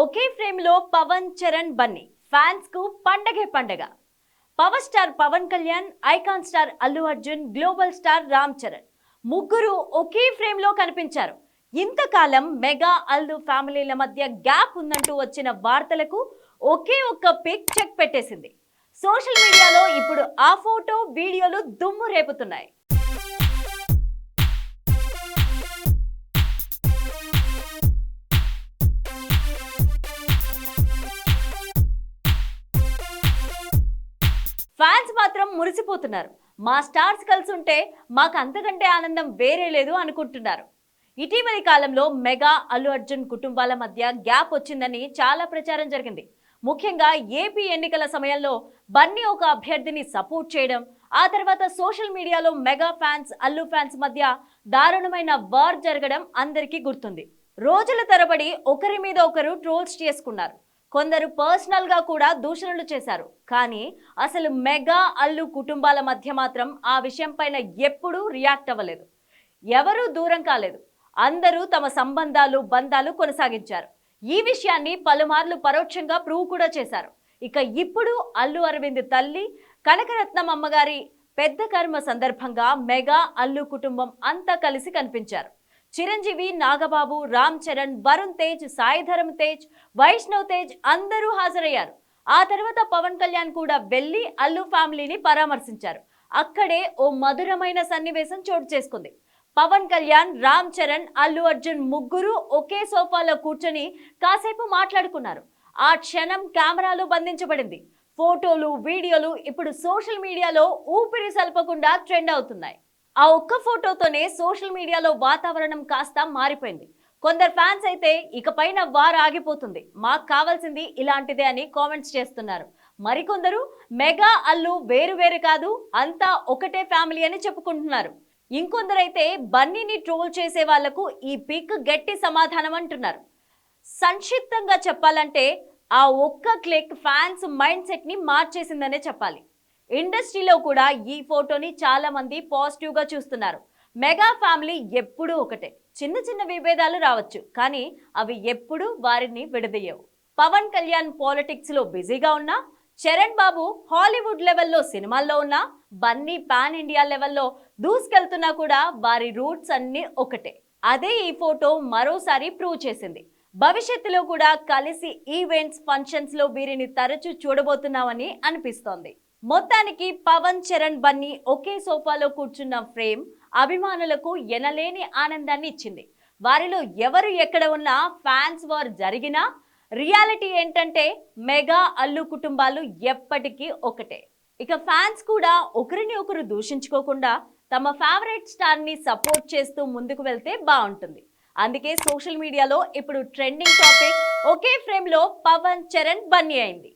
ఒకే ఫ్రేమ్లో పవన్ చరణ్ బన్నీ. ఫ్యాన్స్కు పండగే పండగ. Power star Pawan Kalyan icon star Allu Arjun global star Ram Charan. ముగ్గురు ఒకే ఫ్రేమ్లో కనిపించారు. ఇంతకాలం మెగా అల్లు ఫ్యామిలీల మధ్య గ్యాప్ ఉందంటూ వచ్చిన వార్తలకు ఒకే ఒక్క పిక్ చెక్ పెట్టేసింది. సోషల్ మీడియాలో ఇప్పుడు ఆ ఫోటో వీడియోలు దుమ్ము రేపుతున్నాయి. ఫ్యాన్స్ మాత్రం మురిసిపోతున్నారు. మా స్టార్స్ కలిసి ఉంటే మాకు అంతకంటే ఆనందం వేరే లేదు అనుకుంటున్నారు. ఇటీవలి కాలంలో మెగా అల్లు అర్జున్ కుటుంబాల మధ్య గ్యాప్ వచ్చిందని చాలా ప్రచారం జరిగింది. ముఖ్యంగా ఏపీ ఎన్నికల సమయంలో బన్నీ ఒక అభ్యర్థిని సపోర్ట్ చేయడం ఆ తర్వాత సోషల్ మీడియాలో మెగా ఫ్యాన్స్ అల్లు ఫ్యాన్స్ మధ్య దారుణమైన వార్ జరగడం అందరికీ గుర్తుంది. రోజుల తరబడి ఒకరి మీద ఒకరు ట్రోల్స్ చేసుకున్నారు. కొందరు పర్సనల్గా కూడా దూషణలు చేశారు. కానీ అసలు మెగా అల్లు కుటుంబాల మధ్య మాత్రం ఆ విషయంపైన ఎప్పుడూ రియాక్ట్ అవ్వలేదు. ఎవరూ దూరం కాలేదు. అందరూ తమ సంబంధాలు బంధాలు కొనసాగించారు. ఈ విషయాన్ని పలుమార్లు పరోక్షంగా ప్రూవ్ కూడా చేశారు. ఇక ఇప్పుడు అల్లు అరవింద్ తల్లి కనకరత్నం అమ్మగారి పెద్ద కర్మ సందర్భంగా మెగా అల్లు కుటుంబం అంతా కలిసి కనిపించారు. చిరంజీవి నాగబాబు రామ్ చరణ్ వరుణ్ తేజ్ సాయిధరం తేజ్ వైష్ణవ్ తేజ్ అందరూ హాజరయ్యారు. ఆ తర్వాత పవన్ కళ్యాణ్ కూడా వెళ్ళి అల్లు ఫ్యామిలీని పరామర్శించారు. అక్కడే ఓ మధురమైన సన్నివేశం చోటు చేసుకుంది. పవన్ కళ్యాణ్ రామ్ చరణ్ అల్లు అర్జున్ ముగ్గురు ఒకే సోఫాలో కూర్చొని కాసేపు మాట్లాడుకున్నారు. ఆ క్షణం కెమెరాలో బంధించబడింది. ఫోటోలు వీడియోలు ఇప్పుడు సోషల్ మీడియాలో ఊపిరి సల్పకుండా ట్రెండ్ అవుతున్నాయి. ఆ ఒక్క ఫోటోతోనే సోషల్ మీడియాలో వాతావరణం కాస్త మారిపోయింది. కొందరు ఫ్యాన్స్ అయితే ఇకపైన వార్ ఆగిపోతుంది. మాకు కావాల్సింది ఇలాంటిదే అని కామెంట్స్ చేస్తున్నారు. మరికొందరు మెగా అల్లు వేరు వేరు కాదు అంతా ఒకటే ఫ్యామిలీ అని చెప్పుకుంటున్నారు. ఇంకొందరైతే బన్నీని ట్రోల్ చేసే వాళ్ళకు ఈ పిక్ గట్టి సమాధానం అంటున్నారు. సంక్షిప్తంగా చెప్పాలంటే ఆ ఒక్క క్లిక్ ఫ్యాన్స్ మైండ్ సెట్ని మార్చేసిందనే చెప్పాలి. ఇండస్ట్రీలో కూడా ఈ ఫోటోని చాలా మంది పాజిటివ్గా చూస్తున్నారు. మెగా ఫ్యామిలీ ఎప్పుడూ ఒకటే. చిన్న చిన్న విభేదాలు రావచ్చు కానీ అవి ఎప్పుడూ వారిని విడదీయవు. పవన్ కళ్యాణ్ పాలిటిక్స్లో బిజీగా ఉన్నా చరణ్ బాబు హాలీవుడ్ లెవెల్లో సినిమాల్లో ఉన్నా బన్నీ పాన్ ఇండియా లెవెల్లో దూసుకెళ్తున్నా కూడా వారి రూట్స్ అన్ని ఒకటే. అదే ఈ ఫోటో మరోసారి ప్రూవ్ చేసింది. భవిష్యత్తులో కూడా కలిసి ఈవెంట్స్ ఫంక్షన్స్లో వీరిని తరచూ చూడబోతున్నామని అనిపిస్తోంది. మొత్తానికి పవన్ చరణ్ బన్నీ ఒకే సోఫాలో కూర్చున్న ఫ్రేమ్ అభిమానులకు ఎనలేని ఆనందాన్ని ఇచ్చింది. వారిలో ఎవరు ఎక్కడ ఉన్నా ఫ్యాన్స్ వార్ జరిగినా రియాలిటీ ఏంటంటే మెగా అల్లు కుటుంబాలు ఎప్పటికీ ఒకటే. ఇక ఫ్యాన్స్ కూడా ఒకరిని ఒకరు దూషించుకోకుండా తమ ఫేవరెట్ స్టార్ని సపోర్ట్ చేస్తూ ముందుకు వెళ్తే బాగుంటుంది. అందుకే సోషల్ మీడియాలో ఇప్పుడు ట్రెండింగ్ టాపిక్ ఒకే ఫ్రేమ్లో పవన్ చరణ్ బన్నీ అయింది.